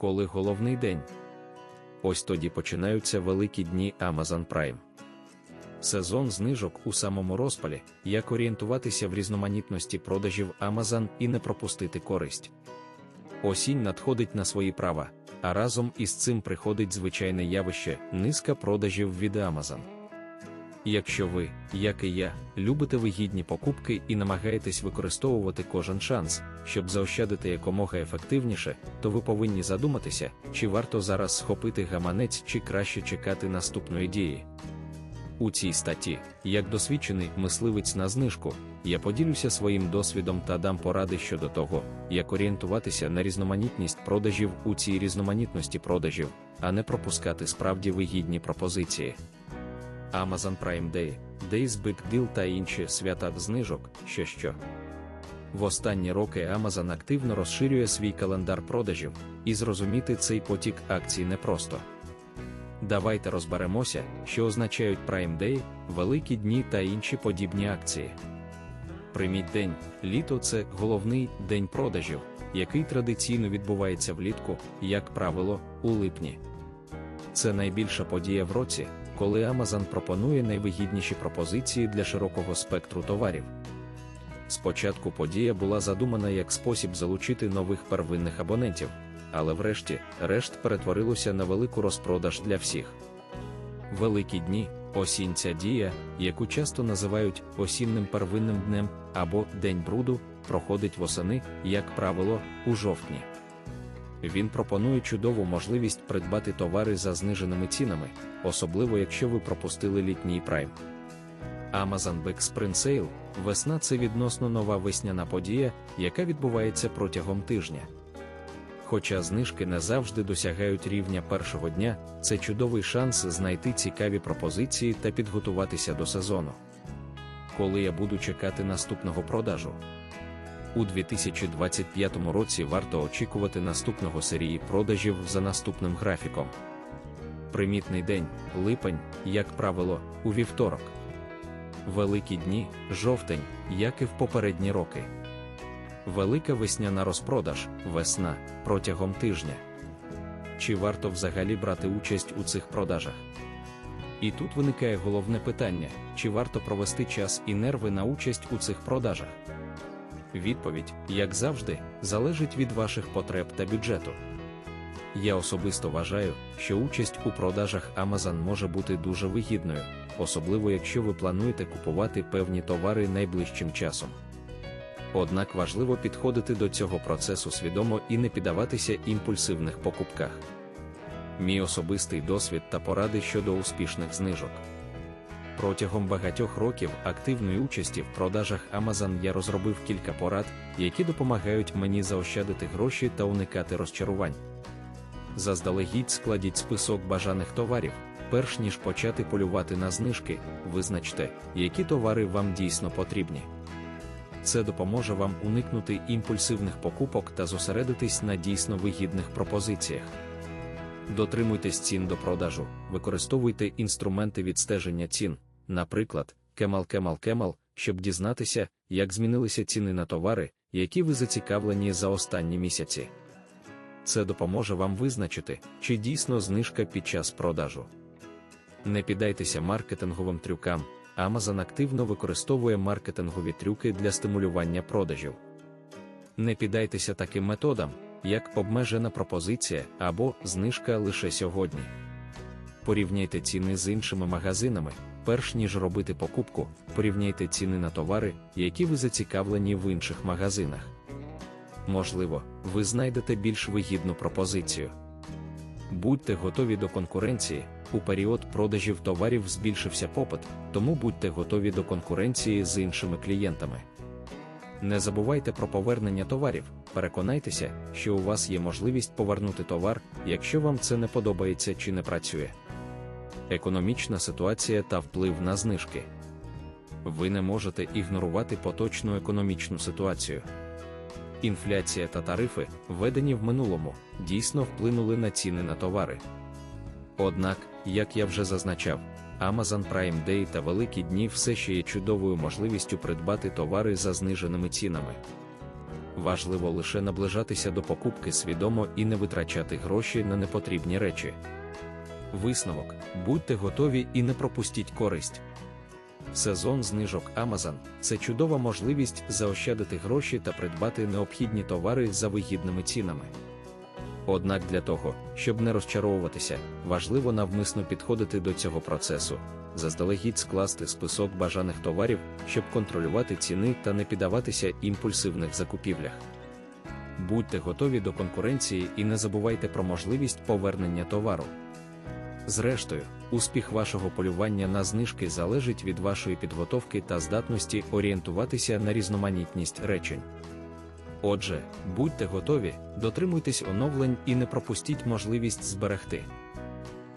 коли головний день. Ось тоді починаються великі дні Amazon Prime. Сезон знижок у самому розпалі, як орієнтуватися в різноманітності продажів Amazon і не пропустити користь. Осінь надходить на свої права, а разом із цим приходить звичайне явище низка продажів від Amazon. Якщо ви, як і я, любите вигідні покупки і намагаєтесь використовувати кожен шанс, щоб заощадити якомога ефективніше, то ви повинні задуматися, чи варто зараз схопити гаманець чи краще чекати наступної дії. У цій статті, як досвідчений мисливець на знижку, я поділюся своїм досвідом та дам поради щодо того, як орієнтуватися на різноманітність продажів у цій різноманітності продажів, а не пропускати справді вигідні пропозиції. Amazon Prime Day, Days Big Deal та інші свята знижок, що що. В останні роки Amazon активно розширює свій календар продажів, і зрозуміти цей потік акцій непросто. Давайте розберемося, що означають Prime Day, великі дні та інші подібні акції. Прийміть день, літо це головний день продажів, який традиційно відбувається влітку, як правило, у липні. Це найбільша подія в році, коли Amazon пропонує найвигідніші пропозиції для широкого спектру товарів. Спочатку подія була задумана як спосіб залучити нових первинних абонентів, але врешті решт перетворилося на велику розпродаж для всіх. Великі дні, осінь ця дія, яку часто називають осінним первинним днем або День бруду, проходить восени, як правило, у жовтні. Він пропонує чудову можливість придбати товари за зниженими цінами, особливо якщо ви пропустили літній прайм. Amazon Big Spring Sale – весна це відносно нова весняна подія, яка відбувається протягом тижня. Хоча знижки не завжди досягають рівня першого дня, це чудовий шанс знайти цікаві пропозиції та підготуватися до сезону. Коли я буду чекати наступного продажу. У 2025 році варто очікувати наступного серії продажів за наступним графіком. Примітний день, липень, як правило, у вівторок. Великі дні, жовтень, як і в попередні роки. Велика весняна розпродаж, весна протягом тижня. Чи варто взагалі брати участь у цих продажах? І тут виникає головне питання: чи варто провести час і нерви на участь у цих продажах? Відповідь, як завжди, залежить від ваших потреб та бюджету. Я особисто вважаю, що участь у продажах Amazon може бути дуже вигідною, особливо якщо ви плануєте купувати певні товари найближчим часом. Однак важливо підходити до цього процесу свідомо і не піддаватися імпульсивних покупках. Мій особистий досвід та поради щодо успішних знижок. Протягом багатьох років активної участі в продажах Amazon я розробив кілька порад, які допомагають мені заощадити гроші та уникати розчарувань. Заздалегідь складіть список бажаних товарів, перш ніж почати полювати на знижки, визначте, які товари вам дійсно потрібні. Це допоможе вам уникнути імпульсивних покупок та зосередитись на дійсно вигідних пропозиціях. Дотримуйтесь цін до продажу, використовуйте інструменти відстеження цін, наприклад, Kemal Kemal Kemal, щоб дізнатися, як змінилися ціни на товари, які ви зацікавлені за останні місяці. Це допоможе вам визначити, чи дійсно знижка під час продажу. Не піддайтеся маркетинговим трюкам. Amazon активно використовує маркетингові трюки для стимулювання продажів. Не піддайтеся таким методам, як обмежена пропозиція або знижка лише сьогодні. Порівняйте ціни з іншими магазинами, перш ніж робити покупку, порівняйте ціни на товари, які ви зацікавлені в інших магазинах. Можливо, ви знайдете більш вигідну пропозицію. Будьте готові до конкуренції. У період продажів товарів збільшився попит, тому будьте готові до конкуренції з іншими клієнтами. Не забувайте про повернення товарів, переконайтеся, що у вас є можливість повернути товар, якщо вам це не подобається чи не працює. Економічна ситуація та вплив на знижки. Ви не можете ігнорувати поточну економічну ситуацію. Інфляція та тарифи, введені в минулому, дійсно вплинули на ціни на товари. Однак, як я вже зазначав, Amazon Prime Day та великі дні все ще є чудовою можливістю придбати товари за зниженими цінами. важливо лише наближатися до покупки свідомо і не витрачати гроші на непотрібні речі. Висновок: будьте готові і не пропустіть користь. Сезон знижок Amazon – це чудова можливість заощадити гроші та придбати необхідні товари за вигідними цінами. Однак для того, щоб не розчаровуватися, важливо навмисно підходити до цього процесу, заздалегідь скласти список бажаних товарів, щоб контролювати ціни та не піддаватися імпульсивних закупівлях. Будьте готові до конкуренції і не забувайте про можливість повернення товару. Зрештою, успіх вашого полювання на знижки залежить від вашої підготовки та здатності орієнтуватися на різноманітність речень. Отже, будьте готові, дотримуйтесь оновлень і не пропустіть можливість зберегти.